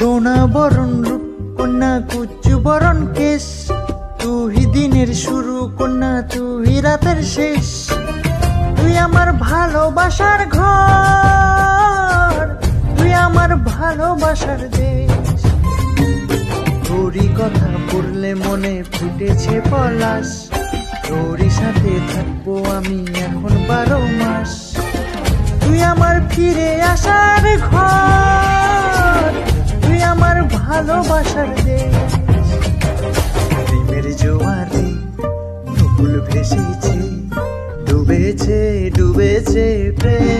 সোনা বরণ রূপ কন্যা কুচু বরণ কেশ। তুই দিনের শুরু কন্যা, তুই রাতের শেষ। তুই আমার ভালোবাসার ঘর, তুই আমার ভালোবাসার দেশ। তোরই কথা পড়লে মনে ফুটেছে পলাশ। তোরই সাথে থাকব আমি এখন বারো মাস। তুই আমার ফিরে আসার ঘর। ভালোবাসার দেশ। প্রেমের জোয়ারে ফুল ভেসেছে ডুবেছে ডুবেছে প্রেমের